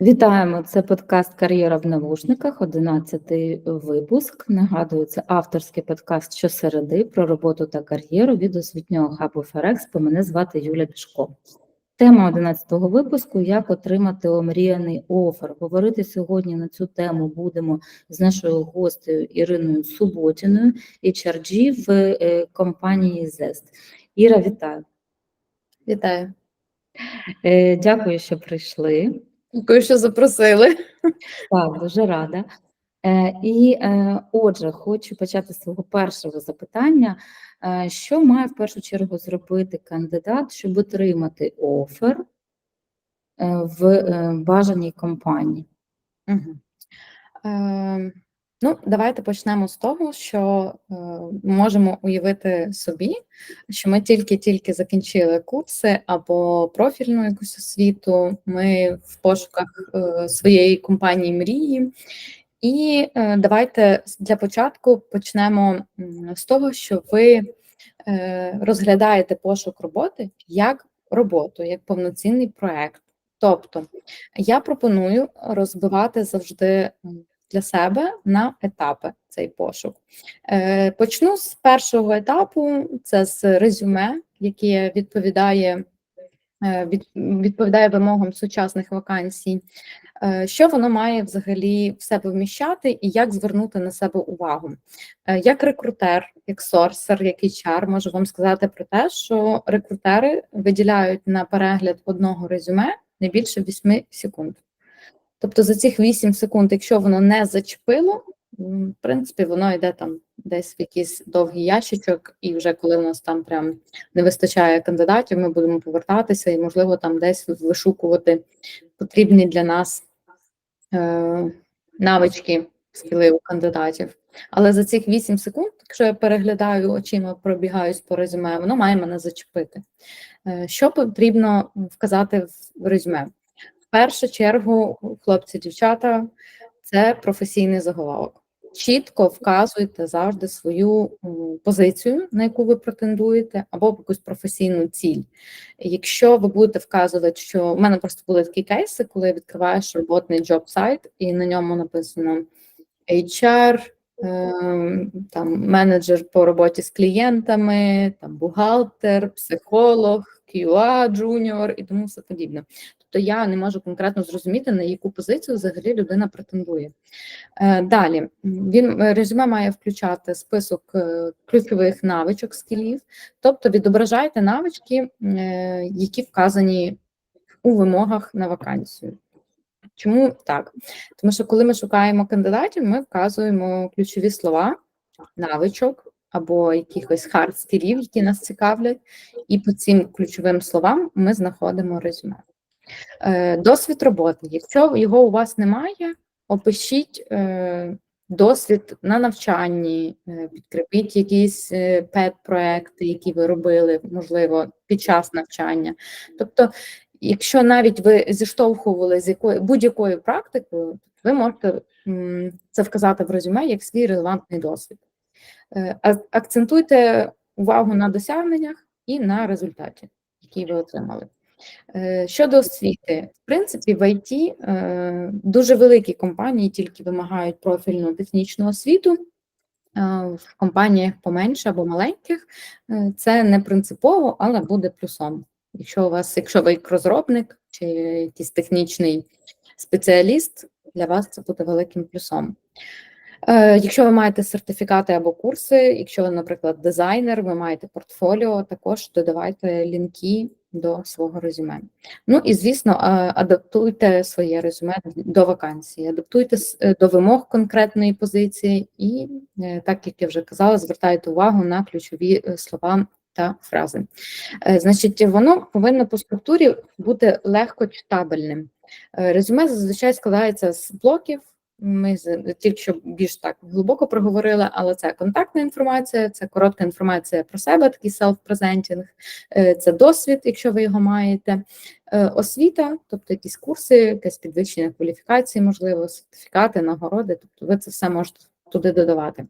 Вітаємо! Це подкаст Кар'єра в навушниках, 11 випуск. Нагадую, це авторський подкаст щосереди про роботу та кар'єру від освітнього хабу Ферекспо. Мене звати Юля Пішко. Тема 11-го випуску як отримати омріяний офер. Говорити сьогодні на цю тему будемо з нашою гостею Іриною Суботіною, HRG в е, компанії Zest. Іра, вітаю! Вітаю. Е, Дякую, що прийшли. Дякую, що запросили. Так, дуже рада. Е, І е, отже, хочу почати з свого першого запитання. Е, Що має в першу чергу зробити кандидат, щоб отримати офер в е, бажаній компанії? Угу. Е, ну, давайте почнемо з того, що е, можемо уявити собі, що ми тільки-тільки закінчили курси або профільну якусь освіту. Ми в пошуках е, своєї компанії мрії. І е, давайте для початку почнемо з того, що ви е, розглядаєте пошук роботи як роботу, як повноцінний проект. Тобто я пропоную розбивати завжди для себе на етапи цей пошук. Е, почну з першого етапу: це з резюме, яке відповідає. Відповідає вимогам сучасних вакансій, Е, що воно має взагалі в себе вміщати і як звернути на себе увагу? Е, як рекрутер, як сорсер, як HR, можу вам сказати про те, що рекрутери виділяють на перегляд одного резюме не більше 8 секунд. Тобто за цих 8 секунд, якщо воно не зачепило, в принципі, воно йде там десь в якийсь довгий ящичок, і вже коли у нас там прям не вистачає кандидатів, ми будемо повертатися і, можливо, там десь вишукувати потрібні для нас е, навички, скіли у кандидатів. Але за цих 8 секунд, якщо я переглядаю очима, пробігаюсь по резюме, воно має мене зачепити. Е, що потрібно вказати в резюме? Першу чергу, хлопці, дівчата, це професійний заголовок чітко вказуйте завжди свою позицію, на яку ви претендуєте, або якусь професійну ціль. Якщо ви будете вказувати, що в мене просто були такі кейси, коли відкриваєш роботний джоб-сайт, і на ньому написано HR, ем, там менеджер по роботі з клієнтами, там бухгалтер, психолог, QA, джуніор і тому все подібне. Тобто я не можу конкретно зрозуміти, на яку позицію взагалі людина претендує. Е, далі він е, резюме має включати список е, ключових навичок, скілів, тобто відображайте навички, які вказані у вимогах на вакансію. Чому так? Тому що коли ми шукаємо кандидатів, ми вказуємо ключові слова, навичок або якихось хард скілів, які нас цікавлять, і по цим ключовим словам ми знаходимо резюме. Е, досвід роботи. Якщо його у вас немає, опишіть е, досвід на навчанні, е, підкріпіть якісь пет-проекти, які ви робили, можливо, під час навчання. Тобто, якщо навіть ви зіштовхували з якою будь-якою практикою, ви можете це вказати в резюме як свій релевантний досвід. Акцентуйте увагу на досягненнях і на результаті, який ви отримали. Е, щодо освіти, в принципі, в ІТ е, дуже великі компанії тільки вимагають профільну технічну освіту. Е, в компаніях поменше або маленьких це не принципово, але буде плюсом. Якщо у вас, якщо ви розробник чи якийсь технічний спеціаліст, для вас це буде великим плюсом. Якщо ви маєте сертифікати або курси, якщо ви, наприклад, дизайнер, ви маєте портфоліо, також додавайте лінки до свого резюме. Ну і звісно, адаптуйте своє резюме до вакансії, адаптуйте е, до вимог конкретної позиції, і е, так як я вже казала, звертайте увагу на ключові е, слова. Та фрази. Значить, воно повинно по структурі бути легко читабельним. Резюме зазвичай складається з блоків, ми тільки що більш так глибоко проговорили, але це контактна інформація, це коротка інформація про себе, такий селф-презентінг, це досвід, якщо ви його маєте, е, освіта, тобто якісь курси, якесь підвищення кваліфікації, можливо, сертифікати, нагороди. Тобто, ви це все можете туди додавати.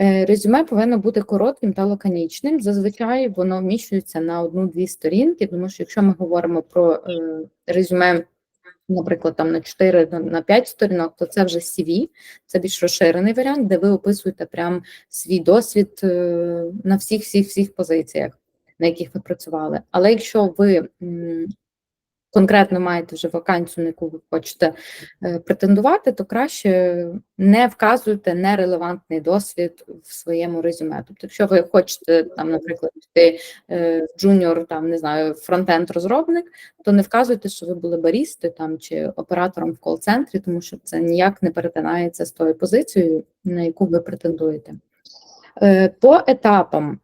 Е, резюме повинно бути коротким та лаконічним. Зазвичай воно вміщується на одну-дві сторінки, тому що якщо ми говоримо про е, резюме наприклад, там на 4 на- на 5 сторінок, то це вже CV, це більш розширений варіант, де ви описуєте прям свій досвід е, на всіх всіх всіх позиціях, на яких ви працювали. Але якщо ви конкретно маєте вже вакансію, на яку ви хочете е, претендувати, то краще не вказуйте нерелевантний досвід в своєму резюме. Тобто, якщо ви хочете там, наприклад, піти е, джуніор, там не знаю, фронтенд розробник, то не вказуйте, що ви були барісти там чи оператором в кол-центрі, тому що це ніяк не перетинається з тою позицією, на яку ви претендуєте. Е, По етапам,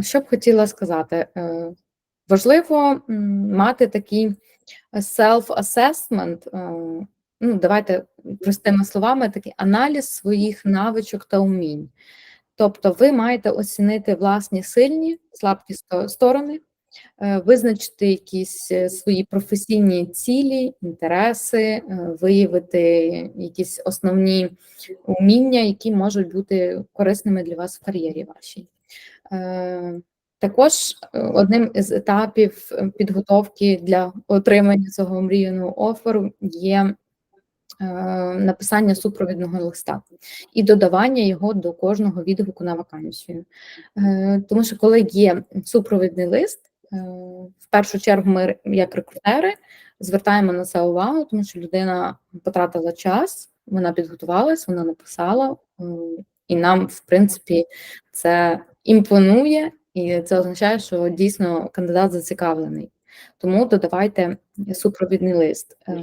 що б хотіла сказати, важливо мати такий self-assessment, е, ну, давайте простими словами, такий аналіз своїх навичок та умінь. Тобто ви маєте оцінити власні сильні, слабкі сторони, е, визначити якісь е, свої професійні цілі, інтереси, е, виявити якісь основні уміння, які можуть бути корисними для вас в кар'єрі вашій. Також е, одним із етапів е, підготовки для отримання цього мріяного оферу є е, написання супровідного листа і додавання його до кожного відгуку на вакансію. Тому що коли є супровідний лист, в першу чергу ми, як рекрутери, звертаємо на це увагу, тому що людина потратила час, вона підготувалась, вона написала, і нам, в принципі, це імпонує, і це означає, що дійсно кандидат зацікавлений. Тому додавайте супровідний лист. Е,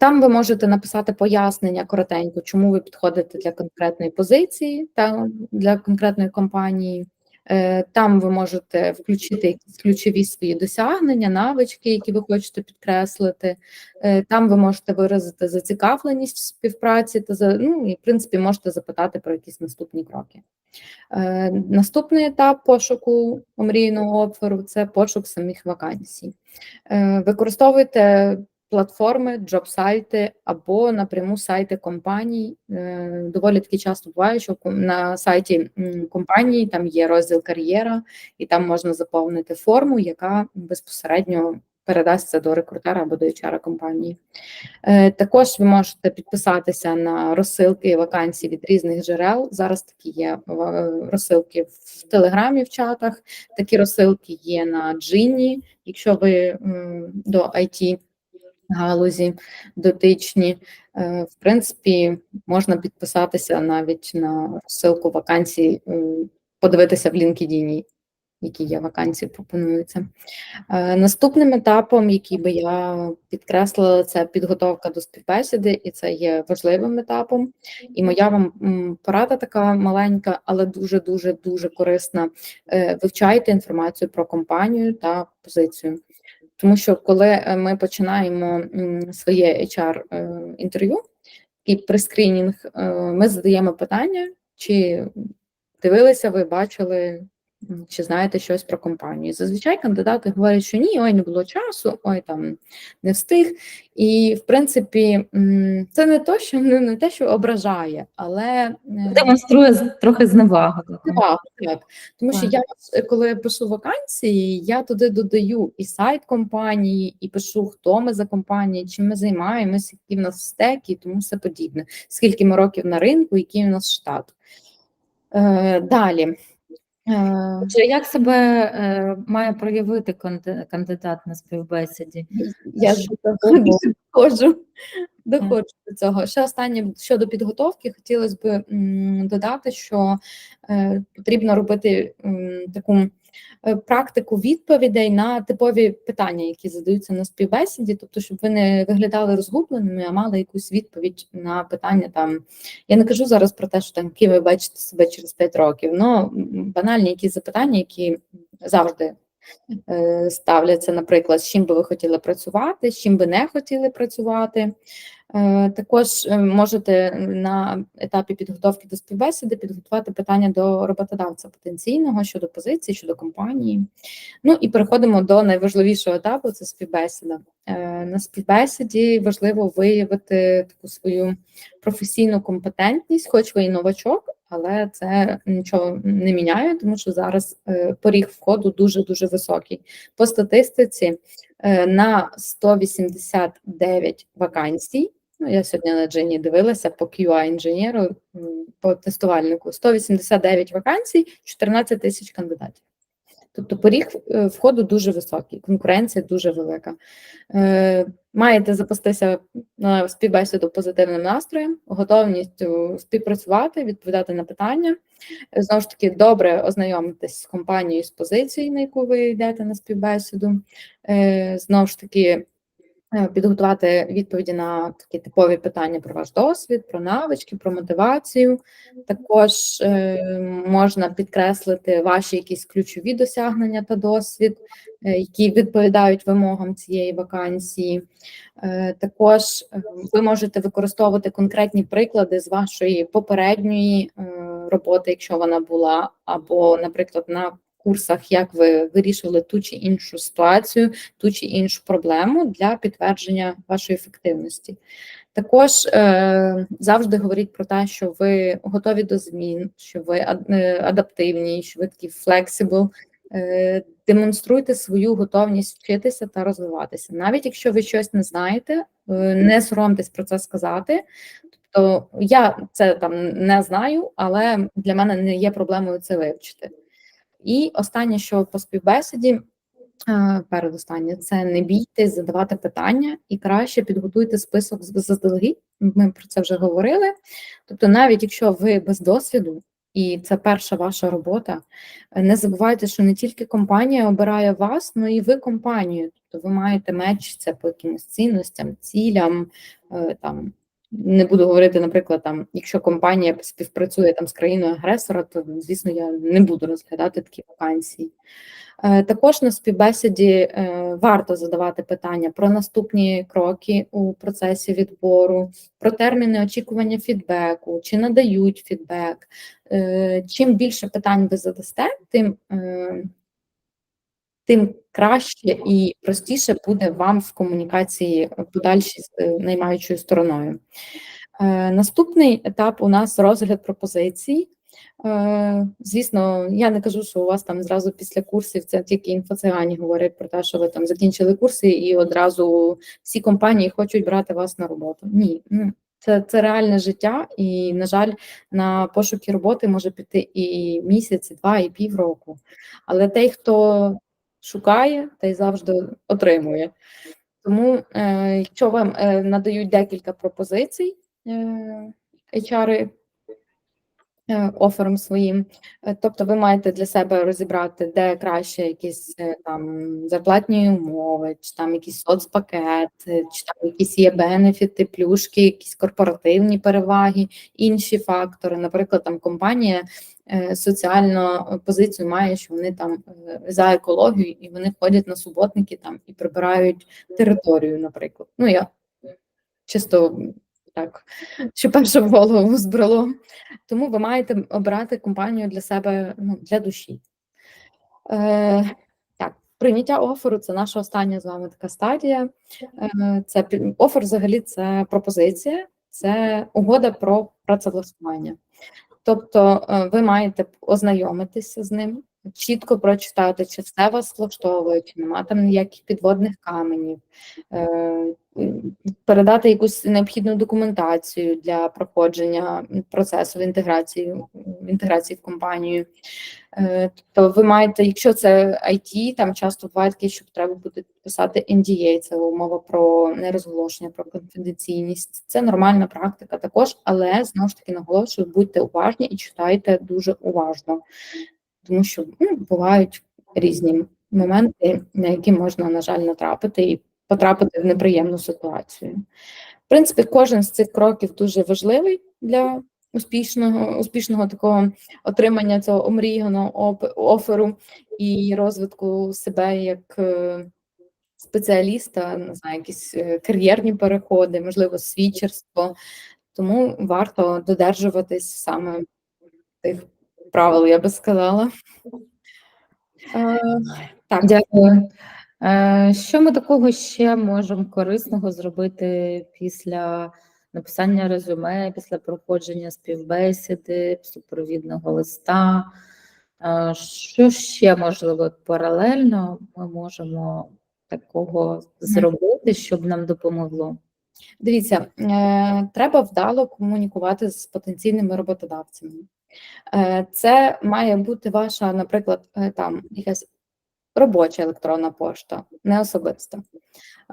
Там ви можете написати пояснення коротенько, чому ви підходите для конкретної позиції та для конкретної компанії. Е, Там ви можете включити якісь ключові свої досягнення, навички, які ви хочете підкреслити. Е, Там ви можете виразити зацікавленість в співпраці та за ну і в принципі можете запитати про якісь наступні кроки. Е, Наступний етап пошуку омрійного оферу це пошук самих вакансій. Використовуйте платформи, джоб-сайти або напряму сайти компаній. Е, Доволі таки часто буває, що на сайті компанії там є розділ кар'єра, і там можна заповнити форму, яка безпосередньо передасться до рекрутера або до HR компанії. Е, Також ви можете підписатися на розсилки вакансій від різних джерел. Зараз такі є е, розсилки в Телеграмі, в чатах. Такі розсилки є на Джині, якщо ви до IT галузі дотичні. Е, В принципі, можна підписатися навіть на розсилку вакансій, е, подивитися в LinkedIn, які є вакансії, пропонуються. Е, Наступним етапом, який би я підкреслила, це підготовка до співбесіди, і це є важливим етапом. І моя вам порада така маленька, але дуже дуже дуже корисна. Вивчайте інформацію про компанію та позицію. Тому що коли е, ми починаємо своє HR е, інтерв'ю і прескрінінг, е, ми задаємо питання, чи дивилися ви, бачили, чи знаєте щось про компанію. Зазвичай кандидати говорять, що ні, ой, не було часу, ой, там не встиг. І в принципі, це не то, що не, не те, що ображає, але е, Демонструє трохи зневагу. таку. Так. Тому що я, коли пишу вакансії, я туди додаю і сайт компанії, і пишу, хто ми за компанії, чим ми займаємося, які в нас стеки і тому все подібне. Скільки ми років на ринку, який у нас штат. Е, далі. Е, Отже, як себе е, має проявити канди- кандидат на співбесіді? я ж доходжу, доходжу, до цього. Ще останнє щодо підготовки, хотілося б додати, що е, потрібно робити таку практику відповідей на типові питання, які задаються на співбесіді, тобто, щоб ви не виглядали розгубленими, а мали якусь відповідь на питання там. Я не кажу зараз про те, що там ким ви бачите себе через 5 років, але банальні якісь запитання, які завжди е, ставляться, наприклад, з чим би ви хотіли працювати, з чим би не хотіли працювати. Е, Також е, можете на етапі підготовки до співбесіди підготувати питання до роботодавця потенційного щодо позиції, щодо компанії. Ну і переходимо до найважливішого етапу це співбесіда. Е, На співбесіді важливо виявити таку свою професійну компетентність, хоч ви і новачок, але це нічого не міняє, тому що зараз поріг входу дуже дуже високий. По статистиці на 189 вакансій. Ну, я сьогодні на Джині дивилася по QA інженеру, по тестувальнику. 189 вакансій, 14 тисяч кандидатів. Тобто поріг е, входу дуже високий, конкуренція дуже велика. Е, Маєте запастися на співбесіду позитивним настроєм, готовністю співпрацювати, відповідати на питання. Е, Знову ж таки, добре ознайомитись з компанією з позицією, на яку ви йдете на співбесіду. Е, Знову ж таки, е, підготувати відповіді на такі типові питання про ваш досвід, про навички, про мотивацію. Також е, можна підкреслити ваші якісь ключові досягнення та досвід, е, які відповідають вимогам цієї вакансії. Е, Також е, ви можете використовувати конкретні приклади з вашої попередньої е, роботи, якщо вона була, або, наприклад, на курсах, як ви вирішували ту чи іншу ситуацію, ту чи іншу проблему для підтвердження вашої ефективності. Також е, завжди говоріть про те, що ви готові до змін, що ви е, адаптивні, що ви такі. Е, демонструйте свою готовність вчитися та розвиватися. Навіть якщо ви щось не знаєте, е, не соромтесь про це сказати. Тобто я це там не знаю, але для мене не є проблемою це вивчити. І останнє, що по співбесіді, е, передостаннє, це не бійтесь задавати питання і краще підготуйте список заздалегідь. Ми про це вже говорили. Тобто, навіть якщо ви без досвіду і це перша ваша робота, е, не забувайте, що не тільки компанія обирає вас, але і ви компанію. Тобто ви маєте меч це по якимось цінностям, цілям. е, Там не буду говорити, наприклад, там, якщо компанія співпрацює там з країною агресора, то звісно я не буду розглядати такі вакансії. Е, Також на співбесіді е, варто задавати питання про наступні кроки у процесі відбору, про терміни очікування фідбеку, чи надають фідбек. Е, Чим більше питань ви задасте, тим, тим краще і простіше буде вам в комунікації подальшій з е, наймаючою стороною. Е, Наступний етап у нас розгляд пропозицій. Е, Звісно, я не кажу, що у вас там зразу після курсів це тільки інфоцигані говорять про те, що ви там закінчили курси і одразу всі компанії хочуть брати вас на роботу. Ні, ну, це, це реальне життя, і, на жаль, на пошуки роботи може піти і місяць, і два, і півроку. Але той, хто шукає, той завжди отримує. Тому, е, якщо вам е, надають декілька пропозицій, е, HR офером своїм. Тобто ви маєте для себе розібрати, де краще якісь там зарплатні умови, чи там якийсь соцпакет, чи там якісь є бенефіти, плюшки, якісь корпоративні переваги, інші фактори. Наприклад, там компанія соціальну позицію має, що вони там е, за екологію і вони ходять на суботники там і прибирають територію, наприклад. Ну, я чисто так, що перше в голову збрало. Тому ви маєте обирати компанію для себе ну, для душі. Е, так, прийняття оферу це наша остання з вами така стадія. Е, це офер взагалі це пропозиція, це угода про працевлаштування. Тобто е, ви маєте ознайомитися з ним, чітко прочитати, чи все вас влаштовує, чи нема там ніяких підводних каменів, е, передати якусь необхідну документацію для проходження процесу в інтеграції, в інтеграції в компанію. Е, Тобто ви маєте, якщо це IT, там часто буває таке, що треба буде писати NDA, це умова про нерозголошення, про конфіденційність. Це нормальна практика також, але знову ж таки наголошую, будьте уважні і читайте дуже уважно, тому що ну, бувають різні моменти, на які можна, на жаль, натрапити і потрапити в неприємну ситуацію. В принципі, кожен з цих кроків дуже важливий для успішного, успішного такого отримання цього омріяного оферу і розвитку себе як е, спеціаліста, не знаю, якісь е, кар'єрні переходи, можливо, свідчерство. Тому варто додержуватись саме тих правил, я би сказала. Е, Так, Дякую. Е, Що ми такого ще можемо корисного зробити після написання резюме, після проходження співбесіди, супровідного листа? Е, Що ще можливо паралельно ми можемо такого зробити, щоб нам допомогло? Дивіться, е, треба вдало комунікувати з потенційними роботодавцями. Е, Це має бути ваша, наприклад, е, там якась робоча електронна пошта, не особиста.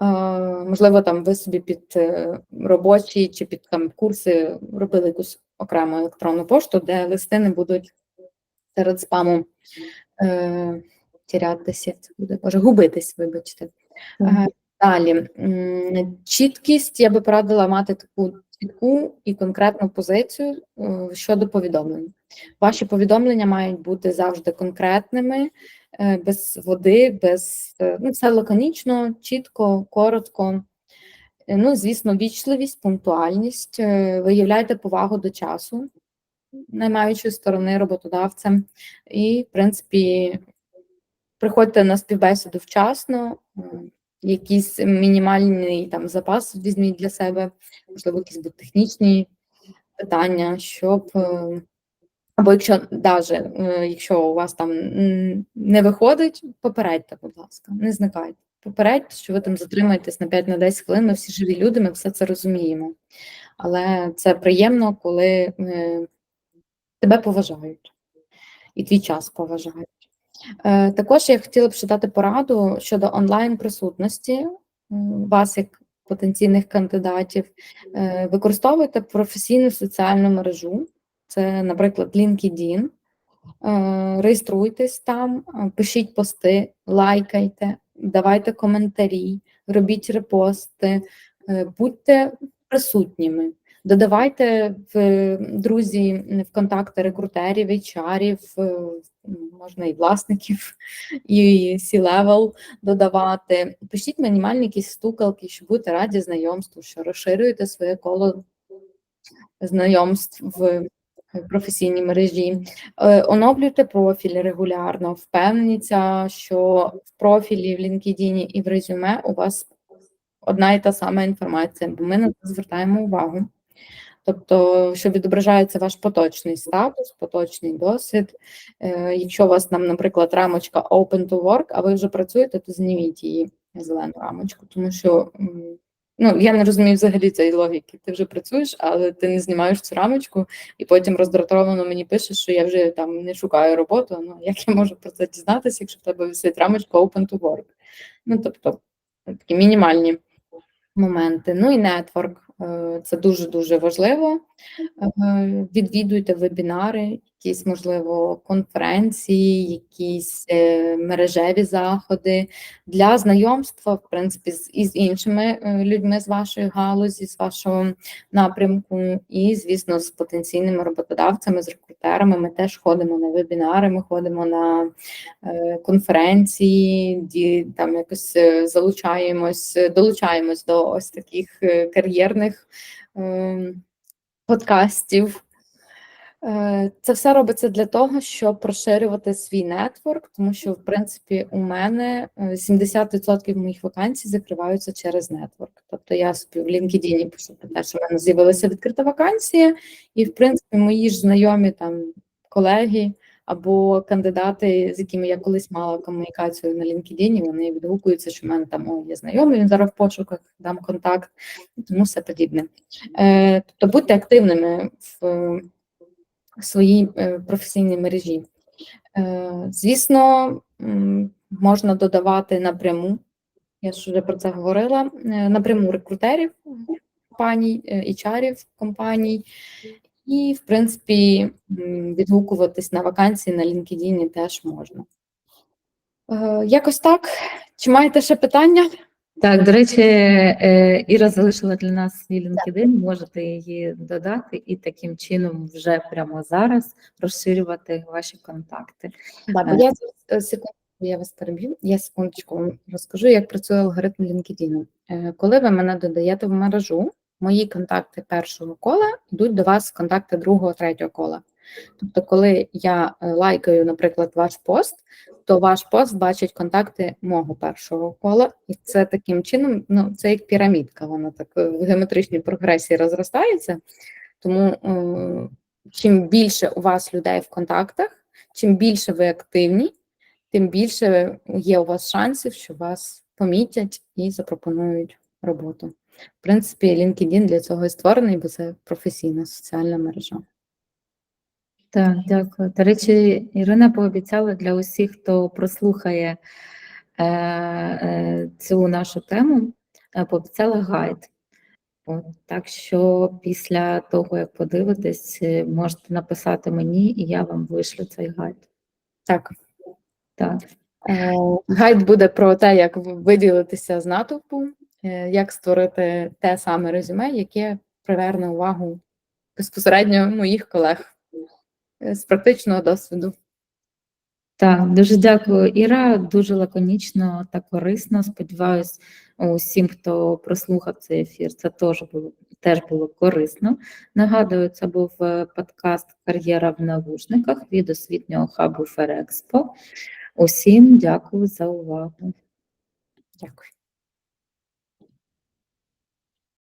Е, Можливо, там ви собі під робочі чи під там курси робили якусь окрему електронну пошту, де листи не будуть серед спаму тірятися, це буде, може, губитись, вибачте. Далі, чіткість, я би порадила мати таку чітку і конкретну позицію е, щодо повідомлень. Ваші повідомлення мають бути завжди конкретними, е, без води, без е, ну, все лаконічно, чітко, коротко. Ну, звісно, вічливість, пунктуальність, виявляйте повагу до часу, наймаючої сторони роботодавця, і, в принципі, приходьте на співбесіду вчасно, якийсь мінімальний там запас візьміть для себе, можливо, якісь будуть технічні питання, щоб е, або якщо даже якщо у вас там не виходить, попередьте, будь ласка, не зникайте. Попередьте, що ви там затримаєтесь на 5 на 10 хвилин. Ми всі живі люди, ми все це розуміємо. Але це приємно, коли е, тебе поважають і твій час поважають. Е, Також я хотіла б ще дати пораду щодо онлайн присутності вас як потенційних кандидатів. Е, Використовуйте професійну соціальну мережу, це, наприклад, LinkedIn. Е, Реєструйтесь там, пишіть пости, лайкайте, давайте коментарі, робіть репости, будьте присутніми. Додавайте в друзі в контакти рекрутерів, HR, можна і власників, і C-level додавати. Пишіть мінімальні якісь стукалки, що будете раді знайомству, що розширюєте своє коло знайомств в професійній мережі. Е, Оновлюйте профіль регулярно, впевніться, що в профілі в LinkedIn і в резюме у вас одна і та сама інформація, бо ми на це звертаємо увагу. Тобто, що відображається ваш поточний статус, поточний досвід. Е, Якщо у вас там, наприклад, рамочка Open to Work, а ви вже працюєте, то зніміть її зелену рамочку, тому що ну, я не розумію взагалі цієї логіки. Ти вже працюєш, але ти не знімаєш цю рамочку, і потім роздратовано мені пишеш, що я вже там не шукаю роботу. Ну як я можу про це дізнатися, якщо в тебе висить рамочка Open to Work? Ну тобто такі мінімальні моменти. Ну і нетворк. Е, Це дуже дуже важливо. Е, Відвідуйте вебінари, якісь, можливо, конференції, якісь е, мережеві заходи для знайомства, в принципі, з із іншими е, людьми з вашої галузі, з вашого напрямку, і, звісно, з потенційними роботодавцями, з рекрутерами. Ми теж ходимо на вебінари, ми ходимо на е, конференції, ді, там якось е, залучаємось, долучаємось до ось таких е, кар'єрних е, подкастів. Е, Це все робиться для того, щоб розширювати свій нетворк, тому що, в принципі, у мене е, 70% моїх вакансій закриваються через нетворк. Тобто я собі в LinkedIn пишу про те, що в мене з'явилася відкрита вакансія, і, в принципі, мої ж знайомі там колеги або кандидати, з якими я колись мала комунікацію на LinkedIn, вони відгукуються, що в мене там є знайомий, він зараз в пошуках, дам контакт, і тому все подібне. Е, Тобто будьте активними в в своїй е, професійній мережі. Е, Звісно, можна додавати напряму, я ж вже про це говорила, е, напряму рекрутерів компаній, е, HR-ів компаній, і, в принципі, відгукуватись на вакансії на LinkedIn теж можна. Якось так. Чи маєте ще питання? Так, до речі, е, Іра залишила для нас свій LinkedIn, можете її додати і таким чином вже прямо зараз розширювати ваші контакти. Да, бо я е, секунду, я вас переб'ю. Я секундочку вам розкажу, як працює алгоритм LinkedIn. Е, Коли ви мене додаєте в мережу, мої контакти першого кола йдуть до вас контакти другого, третього кола. Тобто, коли я е, лайкаю, наприклад, ваш пост, то ваш пост бачить контакти мого першого кола, і це таким чином, ну це як пірамідка, вона так е, в геометричній прогресії розростається. Тому е, чим більше у вас людей в контактах, чим більше ви активні, тим більше є у вас шансів, що вас помітять і запропонують роботу. В принципі, LinkedIn для цього і створений, бо це професійна соціальна мережа. Так, дякую. До речі, Ірина пообіцяла для усіх, хто прослухає е, е, цю нашу тему, е, пообіцяла гайд. От, так що після того, як подивитесь, е, можете написати мені, і я вам вишлю цей гайд. Так, Так, Е, Гайд буде про те, як виділитися з натовпу, е, як створити те саме резюме, яке приверне увагу безпосередньо моїх колег з практичного досвіду. так, дуже дякую, Іра. Дуже лаконічно та корисно. Сподіваюсь, усім, хто прослухав цей ефір, це теж було теж було корисно. Нагадую, це був е, подкаст Кар'єра в навушниках від освітнього хабу Ферекспо. Усім дякую за увагу. Дякую.